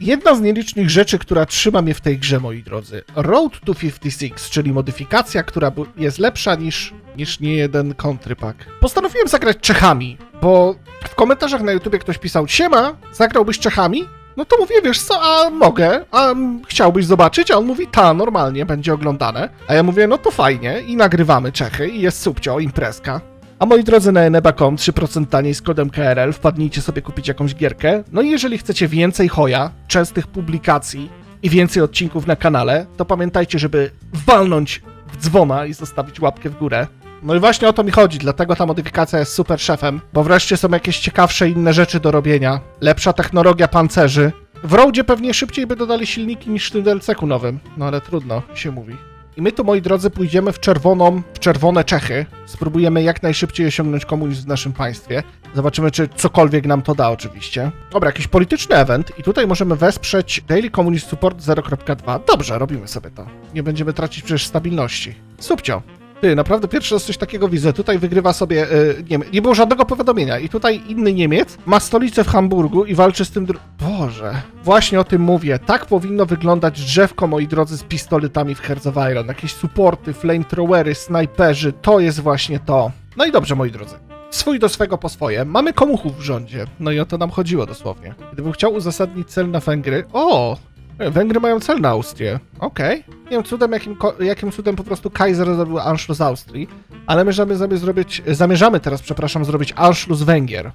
Jedna z nielicznych rzeczy, która trzyma mnie w tej grze, moi drodzy. Road to 56, czyli modyfikacja, która jest lepsza niż, niż nie jeden country pack. Postanowiłem zagrać Czechami, bo w komentarzach na YouTubie ktoś pisał Siema, zagrałbyś Czechami? No to mówię, wiesz co, a mogę, a chciałbyś zobaczyć? A on mówi, ta, normalnie, będzie oglądane. A ja mówię, no to fajnie i nagrywamy Czechy i jest subcio, imprezka. A moi drodzy, na eneba.com 3% taniej z kodem KRL, wpadnijcie sobie kupić jakąś gierkę. No i jeżeli chcecie więcej hoja, częstych publikacji i więcej odcinków na kanale, to pamiętajcie, żeby walnąć w dzwona i zostawić łapkę w górę. No i właśnie o to mi chodzi, dlatego ta modyfikacja jest super szefem, bo wreszcie są jakieś ciekawsze inne rzeczy do robienia, lepsza technologia pancerzy. W Roadzie pewnie szybciej by dodali silniki niż w tym DLC-ku nowym, no ale trudno się mówi. I my tu, moi drodzy, pójdziemy w czerwoną, w czerwone Czechy. Spróbujemy jak najszybciej osiągnąć komunizm w naszym państwie. Zobaczymy, czy cokolwiek nam to da, oczywiście. Dobra, jakiś polityczny event i tutaj możemy wesprzeć Daily Communist Support 0.2. Dobrze, robimy sobie to. Nie będziemy tracić przecież stabilności. Subcio. Ty, naprawdę pierwszy raz coś takiego widzę. Tutaj wygrywa sobie, y, nie, było żadnego powiadomienia i tutaj inny Niemiec ma stolicę w Hamburgu i walczy z tym. Boże, właśnie o tym mówię. Tak powinno wyglądać drzewko, moi drodzy, z pistoletami w Hearts of Iron. Jakieś supporty, flamethrowery, snajperzy, to jest właśnie to. No i dobrze, moi drodzy. Swój do swego po swoje. Mamy komuchów w rządzie. No i o to nam chodziło dosłownie. Gdybym chciał uzasadnić cel na Węgry... O! Węgry mają cel na Austrię. Okej. Nie wiem cudem, jakim, jakim cudem po prostu Kaiser zrobił Anschluss Austrii, ale my zamierzamy zrobić, zamierzamy teraz, przepraszam, zrobić Anschluss Węgier.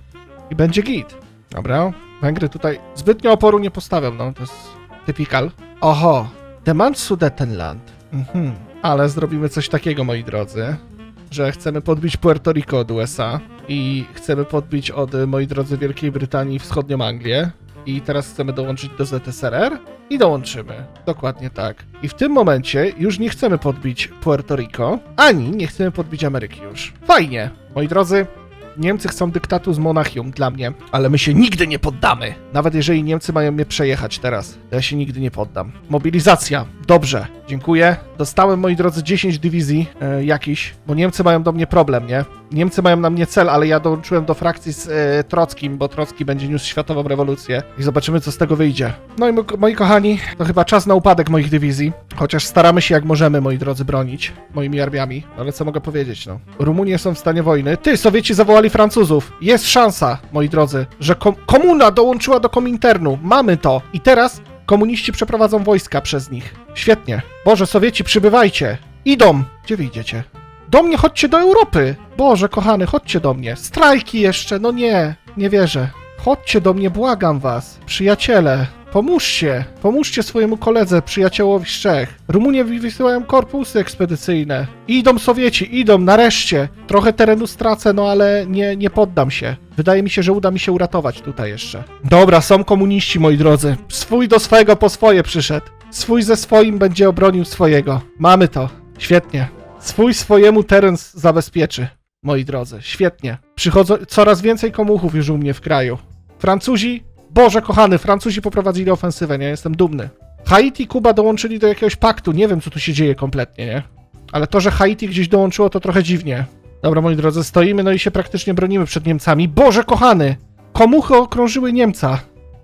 I będzie git. Dobra. Węgry tutaj zbytnio oporu nie postawią, no to jest typical. Oho. Demand Sudetenland. Mhm. Ale zrobimy coś takiego, moi drodzy, że chcemy podbić Puerto Rico od USA i chcemy podbić od, moi drodzy, Wielkiej Brytanii wschodnią Anglię i teraz chcemy dołączyć do ZSRR i dołączymy. Dokładnie tak. I w tym momencie już nie chcemy podbić Puerto Rico, ani nie chcemy podbić Ameryki już. Fajnie. Moi drodzy, Niemcy chcą dyktatu z Monachium dla mnie, ale my się nigdy nie poddamy. Nawet jeżeli Niemcy mają mnie przejechać teraz, to ja się nigdy nie poddam. Mobilizacja. Dobrze, dziękuję. Dostałem, moi drodzy, 10 dywizji e, jakiś, bo Niemcy mają do mnie problem, nie? Niemcy mają na mnie cel, ale ja dołączyłem do frakcji z e, Trockim, bo Trocki będzie niósł światową rewolucję i zobaczymy, co z tego wyjdzie. No i mo- moi kochani, to chyba czas na upadek moich dywizji, chociaż staramy się jak możemy, moi drodzy, bronić moimi armiami, ale co mogę powiedzieć, no. Rumunie są w stanie wojny. Ty, Sowieci zawołali Francuzów. Jest szansa, moi drodzy, że kom- komuna dołączyła do Kominternu. Mamy to. I teraz komuniści przeprowadzą wojska przez nich. Świetnie. Boże, Sowieci, przybywajcie. Idą. Gdzie wy idziecie? Do mnie chodźcie do Europy! Boże, kochany, chodźcie do mnie. Strajki jeszcze, no nie, nie wierzę. Chodźcie do mnie, błagam was. Przyjaciele, pomóżcie. Pomóżcie swojemu koledze, przyjaciołowi z Czech. Rumunie wy- wysyłają korpusy ekspedycyjne. Idą Sowieci, idą, nareszcie. Trochę terenu stracę, no ale nie, nie poddam się. Wydaje mi się, że uda mi się uratować tutaj jeszcze. Dobra, są komuniści, moi drodzy. Swój do swego po swoje przyszedł. Swój ze swoim będzie obronił swojego. Mamy to. Świetnie. Swój swojemu teren zabezpieczy, moi drodzy. Świetnie. Przychodzą coraz więcej komuchów już u mnie w kraju. Francuzi, Boże kochany, Francuzi poprowadzili ofensywę, nie? Jestem dumny. Haiti i Kuba dołączyli do jakiegoś paktu. Nie wiem, co tu się dzieje kompletnie, nie? Ale to, że Haiti gdzieś dołączyło, to trochę dziwnie. Dobra, moi drodzy, stoimy, no i się praktycznie bronimy przed Niemcami. Boże kochany! Komuchy okrążyły Niemca.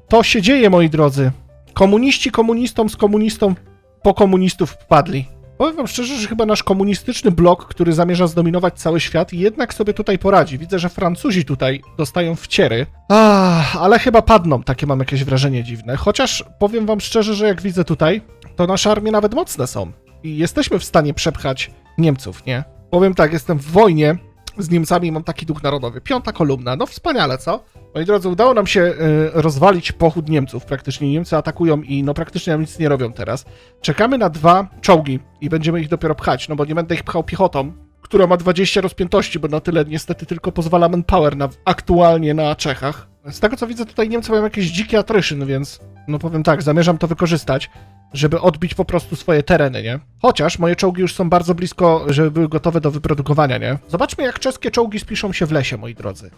To się dzieje, moi drodzy. Komuniści komunistom z komunistą po komunistów wpadli. Powiem wam szczerze, że chyba nasz komunistyczny blok, który zamierza zdominować cały świat, jednak sobie tutaj poradzi. Widzę, że Francuzi tutaj dostają wciery. Ah, ale chyba padną, takie mam jakieś wrażenie dziwne. Chociaż powiem wam szczerze, że jak widzę tutaj, to nasze armie nawet mocne są. I jesteśmy w stanie przepchać Niemców, nie? Powiem tak, jestem w wojnie z Niemcami, mam taki duch narodowy. Piąta kolumna, no wspaniale, co? Moi drodzy, udało nam się y, rozwalić pochód Niemców. Praktycznie Niemcy atakują i no praktycznie nam nic nie robią teraz. Czekamy na dwa czołgi i będziemy ich dopiero pchać, no bo nie będę ich pchał piechotą, która ma 20 rozpiętości, bo na tyle niestety tylko pozwala manpower na, aktualnie na Czechach. Z tego co widzę, tutaj Niemcy mają jakieś dzikie atryszyn, więc no powiem tak, zamierzam to wykorzystać, żeby odbić po prostu swoje tereny, nie? Chociaż moje czołgi już są bardzo blisko, żeby były gotowe do wyprodukowania, nie? Zobaczmy, jak czeskie czołgi spiszą się w lesie, moi drodzy.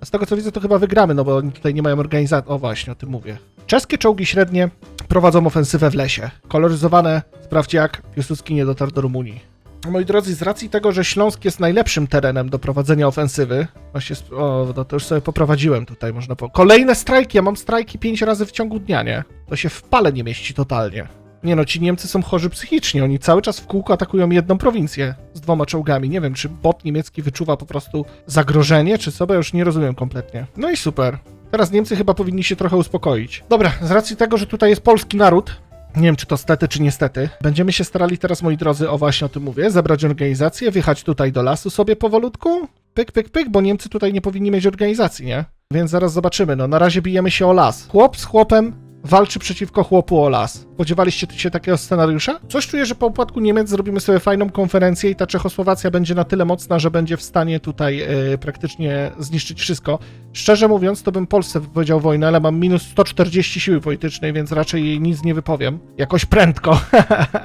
A z tego co widzę, to chyba wygramy, no bo oni tutaj nie mają organizacji. O właśnie, o tym mówię. Czeskie czołgi średnie prowadzą ofensywę w lesie. Koloryzowane, sprawdźcie jak Piłsudski nie dotarł do Rumunii. Moi drodzy, z racji tego, że Śląsk jest najlepszym terenem do prowadzenia ofensywy, właśnie, o, no to już sobie poprowadziłem tutaj, można po. Kolejne strajki, ja mam strajki pięć razy w ciągu dnia, nie? To się w pale nie mieści totalnie. Nie no, ci Niemcy są chorzy psychicznie, oni cały czas w kółko atakują jedną prowincję z dwoma czołgami. Nie wiem, czy bot niemiecki wyczuwa po prostu zagrożenie, czy co, bo już nie rozumiem kompletnie. No i super. Teraz Niemcy chyba powinni się trochę uspokoić. Dobra, z racji tego, że tutaj jest polski naród, nie wiem, czy to stety, czy niestety. Będziemy się starali teraz, moi drodzy, o właśnie o tym mówię, zebrać organizację, wjechać tutaj do lasu sobie powolutku, pyk, pyk, pyk, bo Niemcy tutaj nie powinni mieć organizacji, nie? Więc zaraz zobaczymy. No, na razie bijemy się o las. Chłop z chłopem walczy przeciwko chłopu o las. Spodziewaliście się takiego scenariusza? Coś czuję, że po upadku Niemiec zrobimy sobie fajną konferencję i ta Czechosłowacja będzie na tyle mocna, że będzie w stanie tutaj e, praktycznie zniszczyć wszystko. Szczerze mówiąc, to bym Polsce wypowiedział wojnę, ale mam minus 140 siły politycznej, więc raczej jej nic nie wypowiem. Jakoś prędko.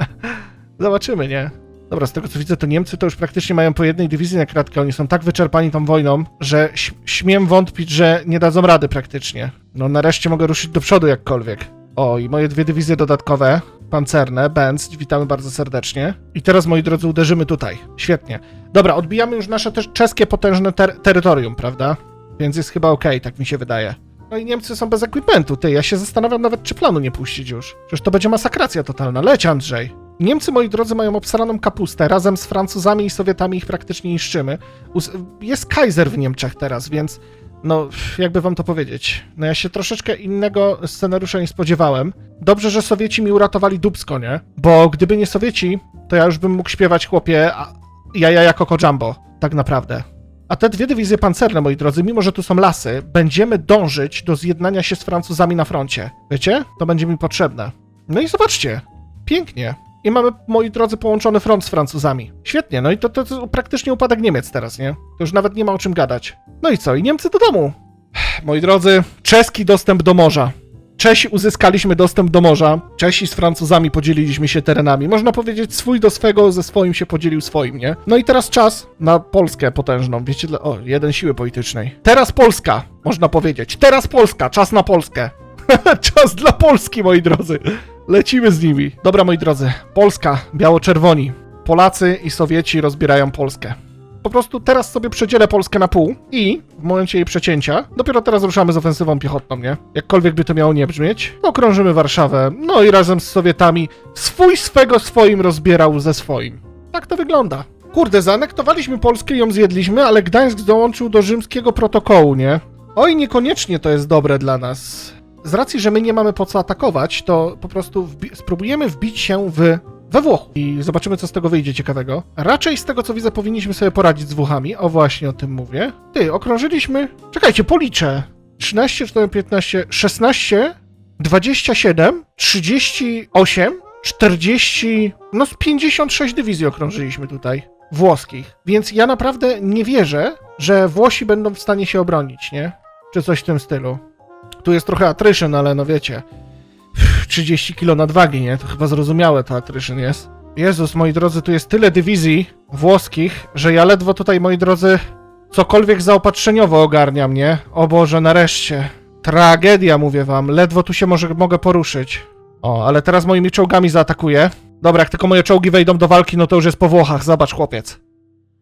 Zobaczymy, nie? Dobra, z tego co widzę, to Niemcy to już praktycznie mają po jednej dywizji na kratkę. Oni są tak wyczerpani tą wojną, że śmiem wątpić, że nie dadzą rady praktycznie. No nareszcie mogę ruszyć do przodu jakkolwiek. O, i moje dwie dywizje dodatkowe, pancerne, Benz, witamy bardzo serdecznie. I teraz, moi drodzy, uderzymy tutaj. Świetnie. Dobra, odbijamy już nasze też czeskie potężne ter- terytorium, prawda? Więc jest chyba okej, tak mi się wydaje. No i Niemcy są bez ekwipuntu, ty, ja się zastanawiam nawet, czy planu nie puścić już. Przecież to będzie masakracja totalna. Leć, Andrzej. Niemcy, moi drodzy, mają obsraną kapustę. Razem z Francuzami i Sowietami ich praktycznie niszczymy. Jest Kaiser w Niemczech teraz, więc no, jakby wam to powiedzieć. No ja się troszeczkę innego scenariusza nie spodziewałem. Dobrze, że Sowieci mi uratowali dubsko, nie? Bo gdyby nie Sowieci, to ja już bym mógł śpiewać, chłopie, a jaja jako Kojambo. Tak naprawdę. A te dwie dywizje pancerne, moi drodzy, mimo że tu są lasy, będziemy dążyć do zjednania się z Francuzami na froncie. Wiecie? To będzie mi potrzebne. No i zobaczcie. Pięknie. I mamy, moi drodzy, połączony front z Francuzami. Świetnie, no i to, to, to praktycznie upadek Niemiec teraz, nie? To już nawet nie ma o czym gadać. No i co? I Niemcy do domu. Moi drodzy, czeski dostęp do morza. Czesi uzyskaliśmy dostęp do morza. Czesi z Francuzami podzieliliśmy się terenami. Można powiedzieć, swój do swego, ze swoim się podzielił swoim, nie? No i teraz czas na Polskę potężną. Wiecie, o, jeden siły politycznej. Teraz Polska, można powiedzieć. Teraz Polska, czas na Polskę. czas dla Polski, moi drodzy. Lecimy z nimi. Dobra, moi drodzy. Polska, biało-czerwoni. Polacy i Sowieci rozbierają Polskę. Po prostu teraz sobie przedzielę Polskę na pół i w momencie jej przecięcia, dopiero teraz ruszamy z ofensywą piechotną, nie? Jakkolwiek by to miało nie brzmieć, okrążymy Warszawę, no i razem z Sowietami swój swego swoim rozbierał ze swoim. Tak to wygląda. Kurde, zaanektowaliśmy Polskę i ją zjedliśmy, ale Gdańsk dołączył do rzymskiego protokołu, nie? Oj, niekoniecznie to jest dobre dla nas. Z racji, że my nie mamy po co atakować, to po prostu wbi- spróbujemy wbić się w we Włoch i zobaczymy, co z tego wyjdzie ciekawego. Raczej z tego, co widzę, powinniśmy sobie poradzić z Włochami. O, właśnie o tym mówię. Ty, okrążyliśmy... Czekajcie, policzę. 13, 14, 15, 16, 27, 38, 40... No z 56 dywizji okrążyliśmy tutaj. Włoskich. Więc ja naprawdę nie wierzę, że Włosi będą w stanie się obronić, nie? Czy coś w tym stylu. Tu jest trochę attrition, ale no wiecie... 30 kilo nadwagi, nie? To chyba zrozumiałe to attrition jest. Jezus, moi drodzy, tu jest tyle dywizji włoskich, że ja ledwo tutaj, moi drodzy, cokolwiek zaopatrzeniowo ogarniam, nie? O Boże, nareszcie. Tragedia, mówię wam. Ledwo tu się może, mogę poruszyć. O, ale teraz moimi czołgami zaatakuję. Dobra, jak tylko moje czołgi wejdą do walki, no to już jest po Włochach. Zobacz, chłopiec.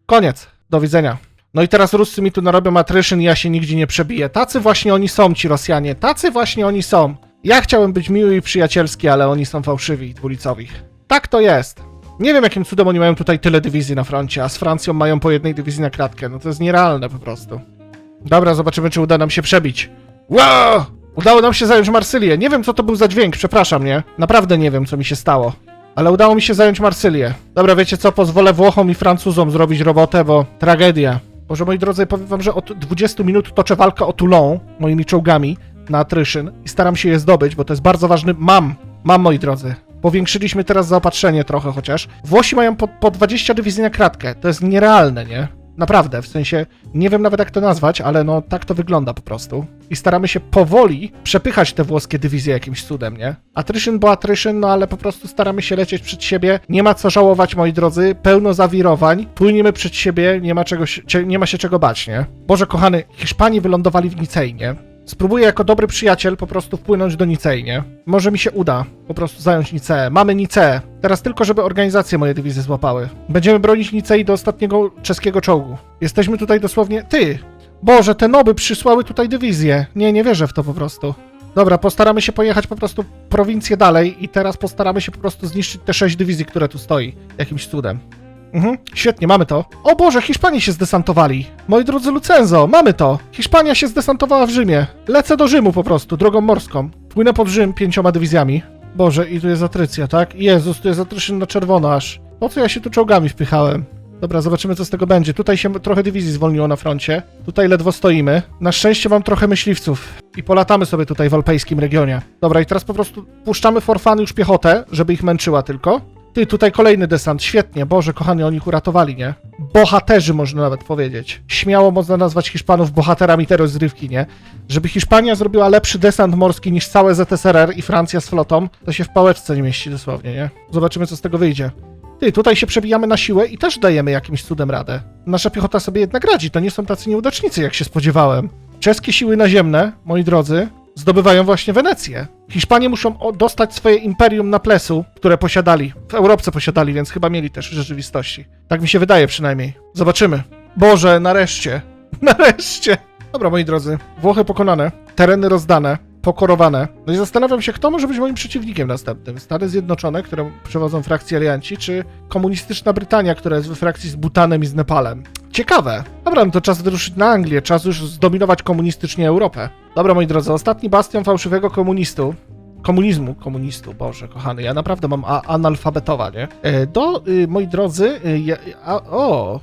Koniec. Do widzenia. No i teraz Ruscy mi tu narobią attrition i ja się nigdzie nie przebiję. Tacy właśnie oni są, ci Rosjanie. Tacy właśnie oni są. Ja chciałem być miły i przyjacielski, ale oni są fałszywi i dwulicowi. Tak to jest. Nie wiem, jakim cudem oni mają tutaj tyle dywizji na froncie, a z Francją mają po jednej dywizji na kratkę. No to jest nierealne po prostu. Dobra, zobaczymy, czy uda nam się przebić. Wow! Udało nam się zająć Marsylię. Nie wiem, co to był za dźwięk, przepraszam, nie? Naprawdę nie wiem, co mi się stało. Ale udało mi się zająć Marsylię. Dobra, wiecie co? Pozwolę Włochom i Francuzom zrobić robotę, bo tragedia. Boże, moi drodzy, powiem wam, że od 20 minut toczę walkę o Toulon moimi czołgami na attrition i staram się je zdobyć, bo to jest bardzo ważny... Mam! Mam, moi drodzy. Powiększyliśmy teraz zaopatrzenie trochę chociaż. Włosi mają po, po 20 dywizji na kratkę. To jest nierealne, nie? Naprawdę, w sensie, nie wiem nawet jak to nazwać, ale no tak to wygląda po prostu. I staramy się powoli przepychać te włoskie dywizje jakimś cudem, nie? Attrition bo attrition, no ale po prostu staramy się lecieć przed siebie. Nie ma co żałować, moi drodzy, pełno zawirowań. Płyniemy przed siebie, nie ma, czego, nie ma się czego bać, nie? Boże kochany, Hiszpanii wylądowali w Nicei, nie? Spróbuję jako dobry przyjaciel po prostu wpłynąć do Nicei, nie? Może mi się uda po prostu zająć Niceę. Mamy Niceę. Teraz tylko, żeby organizacje moje dywizje złapały. Będziemy bronić Nicei do ostatniego czeskiego czołgu. Jesteśmy tutaj dosłownie... Ty! Boże, te noby przysłały tutaj dywizję. Nie, nie wierzę w to po prostu. Dobra, postaramy się pojechać po prostu prowincję dalej i teraz postaramy się po prostu zniszczyć te sześć dywizji, które tu stoi. Jakimś cudem. Mhm, świetnie, mamy to. O Boże, Hiszpanie się zdesantowali. Moi drodzy Lucenzo, mamy to. Hiszpania się zdesantowała w Rzymie. Lecę do Rzymu po prostu, drogą morską. Płynę pod Rzym pięcioma dywizjami. Boże, i tu jest Atrycja, tak? Jezus, tu jest Atrycjan na czerwono aż. Po co ja się tu czołgami wpychałem? Dobra, zobaczymy co z tego będzie. Tutaj się trochę dywizji zwolniło na froncie. Tutaj ledwo stoimy. Na szczęście mam trochę myśliwców. I polatamy sobie tutaj w alpejskim regionie. Dobra, i teraz po prostu puszczamy forfany już piechotę, żeby ich męczyła tylko. Ty, tutaj kolejny desant, świetnie. Boże, kochani, oni ich uratowali, nie? Bohaterzy, można nawet powiedzieć. Śmiało można nazwać Hiszpanów bohaterami tej rozrywki, nie? Żeby Hiszpania zrobiła lepszy desant morski niż całe ZSRR i Francja z flotą, to się w pałeczce nie mieści dosłownie, nie? Zobaczymy, co z tego wyjdzie. Ty, tutaj się przebijamy na siłę i też dajemy jakimś cudem radę. Nasza piechota sobie jednak radzi, to nie są tacy nieudacznicy, jak się spodziewałem. Czeskie siły naziemne, moi drodzy, zdobywają właśnie Wenecję. Hiszpanie muszą dostać swoje imperium na plesu, które posiadali. W Europce posiadali, więc chyba mieli też w rzeczywistości. Tak mi się wydaje przynajmniej. Zobaczymy. Boże, nareszcie. Nareszcie. Dobra, moi drodzy. Włochy pokonane, tereny rozdane, pokorowane. No i zastanawiam się, kto może być moim przeciwnikiem następnym. Stany Zjednoczone, które przewodzą frakcję alianci, czy komunistyczna Brytania, która jest we frakcji z Butanem i z Nepalem. Ciekawe. Dobra, no to czas wyruszyć na Anglię, czas już zdominować komunistycznie Europę. Dobra, moi drodzy, ostatni bastion fałszywego komunistu. Komunizmu, komunistu, Boże, kochany, ja naprawdę mam a- analfabetowa, nie? E, Do, y, moi drodzy, y, a, o,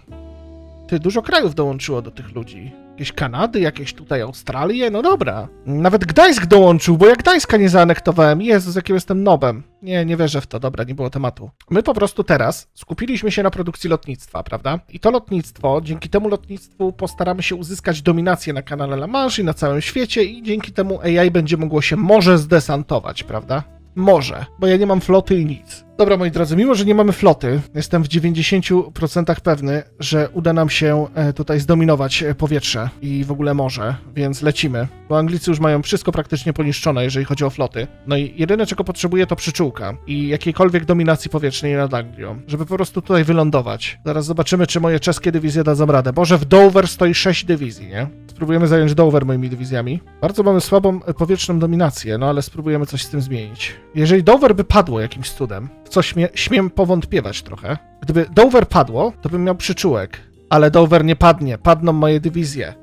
ty, dużo krajów dołączyło do tych ludzi. Jakieś Kanady, jakieś tutaj Australie, no dobra. Nawet Gdańsk dołączył, bo ja Gdańska nie zaanektowałem. Jezus, jakim jestem nobem. Nie, nie wierzę w to, dobra, nie było tematu. My po prostu teraz skupiliśmy się na produkcji lotnictwa, prawda? I to lotnictwo, dzięki temu lotnictwu postaramy się uzyskać dominację na kanale La Manche i na całym świecie i dzięki temu AI będzie mogło się może zdesantować, prawda? Może, bo ja nie mam floty i nic. Dobra, moi drodzy, mimo że nie mamy floty, jestem w 90% pewny, że uda nam się e, tutaj zdominować e, powietrze i w ogóle morze, więc lecimy. Bo Anglicy już mają wszystko praktycznie poniszczone, jeżeli chodzi o floty. No i jedyne, czego potrzebuję, to przyczółka i jakiejkolwiek dominacji powietrznej nad Anglią, żeby po prostu tutaj wylądować. Zaraz zobaczymy, czy moje czeskie dywizje dadzą radę. Boże, w Dover stoi 6 dywizji, nie? Spróbujemy zająć Dover moimi dywizjami. Bardzo mamy słabą powietrzną dominację, no ale spróbujemy coś z tym zmienić. Jeżeli Dover by padło jakimś cudem, w co śmie, śmiem powątpiewać trochę, gdyby Dover padło, to bym miał przyczółek. Ale Dover nie padnie, padną moje dywizje.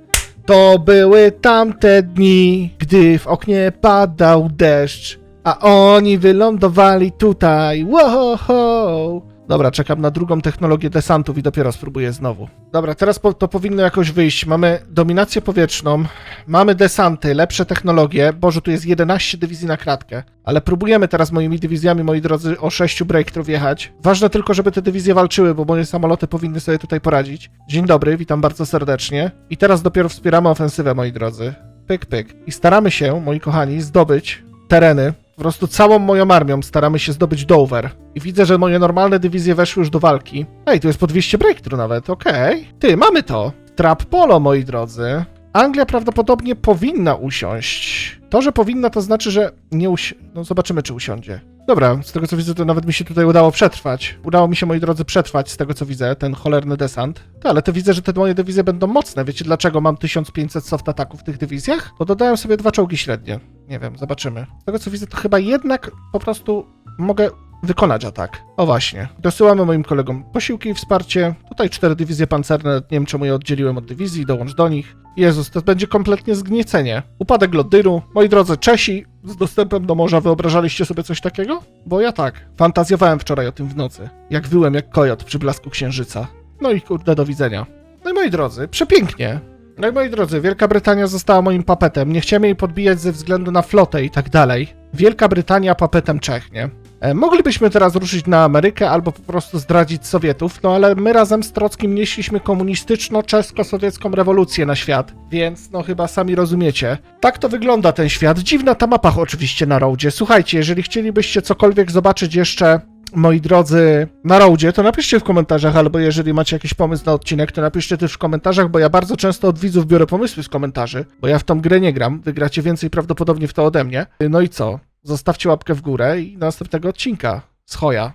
To były tamte dni, gdy w oknie padał deszcz, a oni wylądowali tutaj. Wow! Dobra, czekam na drugą technologię desantów i dopiero spróbuję znowu. Dobra, teraz po, to powinno jakoś wyjść. Mamy dominację powietrzną, mamy desanty, lepsze technologie. Boże, tu jest 11 dywizji na kratkę. Ale próbujemy teraz moimi dywizjami, moi drodzy, o 6 breakthrough jechać. Ważne tylko, żeby te dywizje walczyły, bo moje samoloty powinny sobie tutaj poradzić. Dzień dobry, witam bardzo serdecznie. I teraz dopiero wspieramy ofensywę, moi drodzy. Pyk, pyk. I staramy się, moi kochani, zdobyć tereny. Po prostu całą moją armią staramy się zdobyć Dover. I widzę, że moje normalne dywizje weszły już do walki. Ej, tu jest po 200 breakthrough nawet, okej. Ty, mamy to. Trap polo, moi drodzy. Anglia prawdopodobnie powinna usiąść. To, że powinna, to znaczy, że nie usi... No zobaczymy, czy usiądzie. Dobra, z tego co widzę, to nawet mi się tutaj udało przetrwać. Udało mi się, moi drodzy, przetrwać z tego co widzę, ten cholerny desant. To, ale to widzę, że te moje dywizje będą mocne. Wiecie dlaczego mam 1500 soft ataków w tych dywizjach? Bo dodałem sobie dwa czołgi średnie. Nie wiem, zobaczymy. Z tego co widzę, to chyba jednak po prostu mogę wykonać atak. O właśnie. Dosyłamy moim kolegom posiłki i wsparcie. Tutaj cztery dywizje pancerne, nie wiem czemu je oddzieliłem od dywizji, dołącz do nich. Jezus, to będzie kompletnie zgniecenie. Upadek Lodyru. Moi drodzy Czesi z dostępem do morza, wyobrażaliście sobie coś takiego? Bo ja tak. Fantazjowałem wczoraj o tym w nocy. Jak wyłem jak kojot przy blasku księżyca. No i kurde, do widzenia. No i moi drodzy, przepięknie. No i moi drodzy, Wielka Brytania została moim papetem. Nie chciałem jej podbijać ze względu na flotę i tak dalej. Wielka Brytania papetem Czech, nie? E, Moglibyśmy teraz ruszyć na Amerykę albo po prostu zdradzić Sowietów, no ale my razem z Trockim nieśliśmy komunistyczno-czesko-sowiecką rewolucję na świat, więc no chyba sami rozumiecie. Tak to wygląda ten świat. Dziwna ta mapa oczywiście na roadzie. Słuchajcie, jeżeli chcielibyście cokolwiek zobaczyć jeszcze moi drodzy, na roadzie, to napiszcie w komentarzach, albo jeżeli macie jakiś pomysł na odcinek, to napiszcie też w komentarzach, bo ja bardzo często od widzów biorę pomysły z komentarzy, bo ja w tą grę nie gram, wygracie więcej prawdopodobnie w to ode mnie. No i co? Zostawcie łapkę w górę i następnego odcinka z Hoja.